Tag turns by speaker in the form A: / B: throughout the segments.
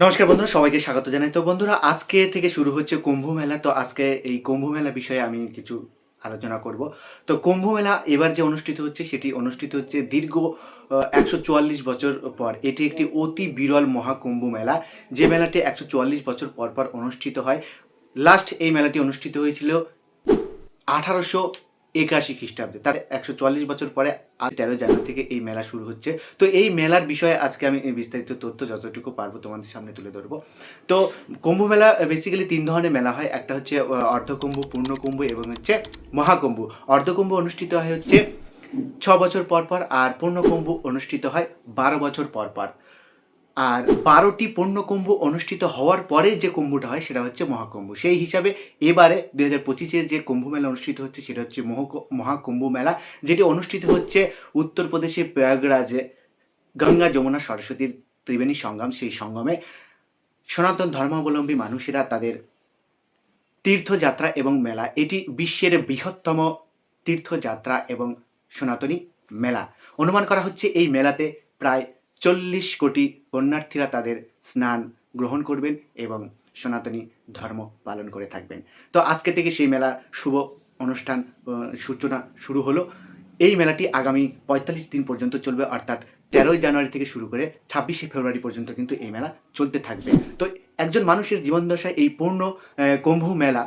A: নমস্কার বন্ধুরা, সবাইকে স্বাগত জানাই। তো বন্ধুরা, আজকে থেকে শুরু হচ্ছে কুম্ভ মেলা। তো আজকে এই কুম্ভ মেলা বিষয়ে আমি কিছু আলোচনা করব। তো কুম্ভ মেলা এবার যে অনুষ্ঠিত হচ্ছে, সেটি অনুষ্ঠিত হচ্ছে দীর্ঘ একশো চুয়াল্লিশ বছর পর। এটি একটি অতি বিরল মহাকুম্ভ মেলা। যে মেলাটি একশো চুয়াল্লিশ বছর পর পর অনুষ্ঠিত হয়, লাস্ট এই মেলাটি অনুষ্ঠিত হয়েছিল আঠারোশো একাশি খ্রিস্টাব্দে। তার একশো চুয়াল্লিশ বছর পরে আজ তেরো জানুয়ারি থেকে এই মেলা শুরু হচ্ছে। তো এই মেলার বিষয়ে আজকে আমি বিস্তারিত তথ্য যতটুকু পারব তোমাদের সামনে তুলে ধরবো। তো কুম্ভ মেলা বেসিক্যালি তিন ধরনের মেলা হয়। একটা হচ্ছে অর্ধকুম্ভ, পূর্ণকুম্ভ এবং হচ্ছে মহাকুম্ভ। অর্ধকুম্ভ অনুষ্ঠিত হয় হচ্ছে ছ বছর পর পর আর পূর্ণকুম্ভ অনুষ্ঠিত হয় বারো বছর পর পর। আর বারোটি পূর্ণকুম্ভ অনুষ্ঠিত হওয়ার পরে যে কুম্ভটা হয় সেটা হচ্ছে মহাকুম্ভ। সেই হিসাবে এবারে দুই হাজার পঁচিশের যে কুম্ভ মেলা অনুষ্ঠিত হচ্ছে সেটা হচ্ছে মহক- মহাকুম্ভ মেলা যেটি অনুষ্ঠিত হচ্ছে উত্তরপ্রদেশের প্রয়াগরাজে। গঙ্গা, যমুনা, সরস্বতীর ত্রিবেণী সঙ্গম, সেই সঙ্গমে সনাতন ধর্মাবলম্বী মানুষেরা তাদের তীর্থযাত্রা এবং মেলা, এটি বিশ্বের বৃহত্তম তীর্থযাত্রা এবং সনাতনী মেলা। অনুমান করা হচ্ছে এই মেলাতে প্রায় চল্লিশ কোটি পুণ্যার্থীরা তাদের স্নান গ্রহণ করবেন এবং সনাতনী ধর্ম পালন করে থাকবেন। তো আজকে থেকে সেই মেলার শুভ অনুষ্ঠান সূচনা শুরু হলো। এই মেলাটি আগামী পঁয়তাল্লিশ দিন পর্যন্ত চলবে, অর্থাৎ তেরোই জানুয়ারি থেকে শুরু করে ছাব্বিশে ফেব্রুয়ারি পর্যন্ত কিন্তু এই মেলা চলতে থাকবে। তো একজন মানুষের জীবনদশায় এই পূর্ণ কুম্ভ মেলা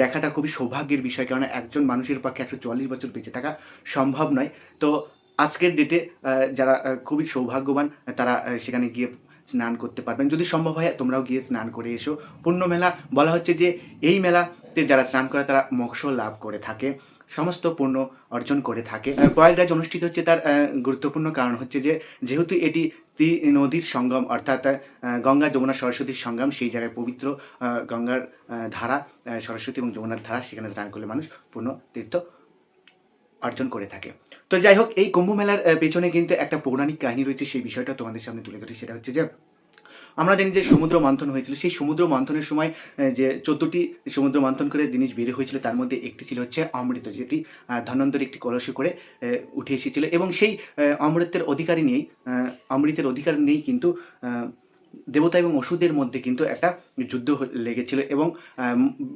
A: দেখাটা খুবই সৌভাগ্যের বিষয় কারণ একজন মানুষের পক্ষে একশো চুয়াল্লিশ বছর বেঁচে থাকা সম্ভব নয়। তো আজকের ডেটে যারা খুবই সৌভাগ্যবান, তারা সেখানে গিয়ে স্নান করতে পারবেন। যদি সম্ভব হয়, তোমরাও গিয়ে স্নান করে এসো। পূর্ণ মেলা, বলা হচ্ছে যে, এই মেলাতে যারা স্নান করে, তারা মোক্ষ লাভ করে থাকে, সমস্ত পূর্ণ অর্জন করে থাকে। প্রয়াগরাজ অনুষ্ঠিত হচ্ছে তার গুরুত্বপূর্ণ কারণ হচ্ছে যে, যেহেতু এটি নদীর সঙ্গম, অর্থাৎ গঙ্গা যমুনা সরস্বতীর সঙ্গম, সেই জায়গায় পবিত্র গঙ্গার ধারা সরস্বতী এবং যমুনার ধারা, সেখানে স্নান করলে মানুষ পূর্ণ তীর্থ অর্জন করে থাকে। তো যাই হোক এই কুম্ভ মেলার পেছনে কিন্তু একটা পৌরাণিক কাহিনী রয়েছে সেই বিষয়টা তোমাদের সামনে তুলে ধরি। সেটা হচ্ছে যে আমরা জানি যে সমুদ্র মন্থন হয়েছিল। সেই সমুদ্র মন্থনের সময় যে চোদ্দটি সমুদ্র মন্থন করে জিনিস বের হয়েছিল তার মধ্যে একটি ছিল হচ্ছে অমৃত যেটি আহ, ধন্বন্তরী একটি কলসে করে উঠে এসেছিল। এবং সেই অমৃতের অধিকারী নিয়েই অমৃতের অধিকার নিয়েই কিন্তু দেবতা এবং ওষুধের মধ্যে কিন্তু একটা যুদ্ধ লেগেছিল এবং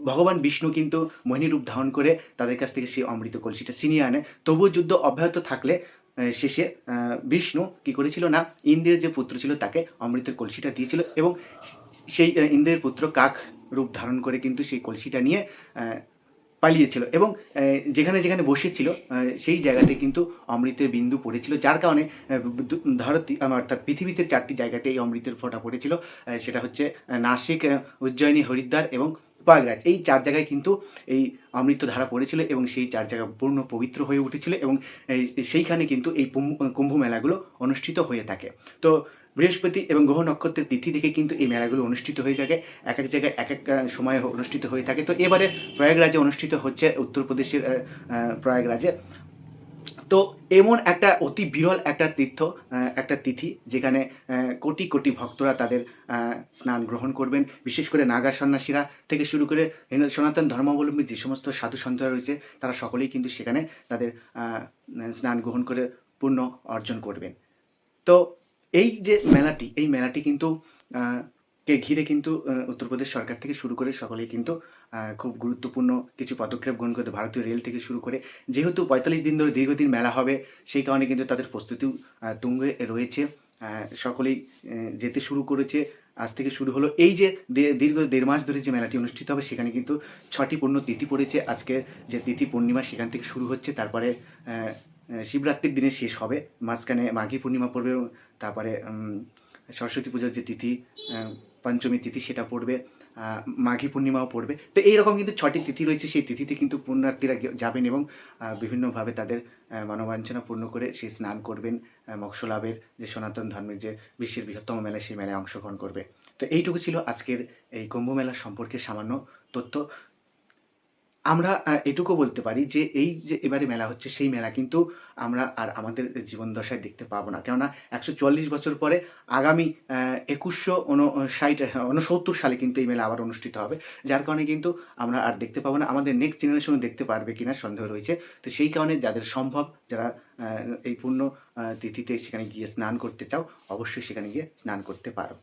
A: ভগবান বিষ্ণু কিন্তু মোহিনী রূপ ধারণ করে তাদের কাছ থেকে সেই অমৃত কলসিটা ছিনিয়ে আনে। তবুও যুদ্ধ অব্যাহত থাকলে শেষে বিষ্ণু কি করেছিল না, ইন্দ্রের যে পুত্র ছিল তাকে অমৃতের কলসিটা দিয়েছিল এবং সেই ইন্দ্রের পুত্র কাক রূপ ধারণ করে কিন্তু সেই কলসিটা নিয়ে পালিয়েছিল এবং যেখানে যেখানে বসেছিল সেই জায়গাতে কিন্তু অমৃতের বিন্দু পড়েছিল, যার কারণে ধরতি অর্থাৎ পৃথিবীতে চারটি জায়গাতে এই অমৃতের ফোঁটা পড়েছিল সেটা হচ্ছে নাসিক উজ্জয়িনী, হরিদ্বার এবং প্রয়াগরাজ। এই চার জায়গায় কিন্তু এই অমৃত ধারা পড়েছিল এবং সেই চার জায়গা পূর্ণ পবিত্র হয়ে উঠেছিল এবং সেইখানে কিন্তু এই কুম্ভ মেলাগুলো অনুষ্ঠিত হয়ে থাকে। তো বৃহস্পতি এবং গ্রহ নক্ষত্রের তিথি দেখে কিন্তু এই মেলাগুলো অনুষ্ঠিত হয়ে থাকে। এক এক জায়গায় এক এক সময়ে অনুষ্ঠিত হয়ে থাকে। তো এবারে প্রয়াগরাজে অনুষ্ঠিত হচ্ছে উত্তরপ্রদেশের প্রয়াগরাজে। তো এমন একটা অতি বিরল একটা তীর্থ একটা তিথি যেখানে কোটি কোটি ভক্তরা তাদের স্নান গ্রহণ করবেন। বিশেষ করে নাগা সন্ন্যাসীরা থেকে শুরু করে সনাতন ধর্মাবলম্বী যে সমস্ত সাধু সন্তরা রয়েছে, তারা সকলেই কিন্তু সেখানে তাদের স্নান গ্রহণ করে পূর্ণ অর্জন করবেন। তো এই যে মেলাটি, এই মেলাটি কিন্তু কে ঘিরে কিন্তু উত্তরপ্রদেশ সরকার থেকে শুরু করে সকলেই কিন্তু খুব গুরুত্বপূর্ণ কিছু পদক্ষেপ গ্রহণ করতে ভারতীয় রেল থেকে শুরু করে। যেহেতু পঁয়তাল্লিশ দিন ধরে দীর্ঘদিন মেলা হবে, সেই কারণে কিন্তু তাদের প্রস্তুতিও তুঙ্গে রয়েছে। সকলেই যেতে শুরু করেছে, আজ থেকে শুরু হলো। এই যে দীর্ঘ দেড় মাস ধরে যে মেলাটি অনুষ্ঠিত হবে, সেখানে কিন্তু ছটি পূর্ণ তিথি পড়েছে। আজকে যে তিথি পূর্ণিমা, সেখান থেকে শুরু হচ্ছে। তারপরে শিবরাত্রির দিনে শেষ হবে। মাঝখানে মাঘী পূর্ণিমা পড়বে তারপরে সরস্বতী পুজোর যে তিথি পঞ্চমী তিথি সেটা পড়বে মাঘী পূর্ণিমাও পড়বে। তো এইরকম কিন্তু ছটি তিথি রয়েছে সেই তিথিতে কিন্তু পুণ্যার্থীরা যাবেন এবং বিভিন্নভাবে তাদের মনোবাঞ্ছনা পূর্ণ করে সেই স্নান করবেন আহ, মোক্ষ লাভের যে সনাতন ধর্মের যে বিশ্বের বৃহত্তম মেলায় সেই মেলায় অংশগ্রহণ করবে। তো এইটুকু ছিল আজকের এই কুম্ভ মেলা সম্পর্কে সামান্য তথ্য। আমরা এটুকু বলতে পারি যে, এই যে এবারে মেলা হচ্ছে, সেই মেলা কিন্তু আমরা আর আমাদের জীবন দশায় দেখতে পাবো না। কেননা একশো চুয়াল্লিশ বছর পরে আগামী একুশশো ষাট উনসত্তর সালে কিন্তু এই মেলা আবার অনুষ্ঠিত হবে। যার কারণে কিন্তু আমরা আর দেখতে পাবো না। আমাদের নেক্সট জেনারেশন দেখতে পারবে কিনা সন্দেহ রয়েছে। তো সেই কারণে যাদের সম্ভব, যারা এই পূর্ণ তিথিতে সেখানে গিয়ে স্নান করতে চাও, অবশ্যই সেখানে গিয়ে স্নান করতে পারো।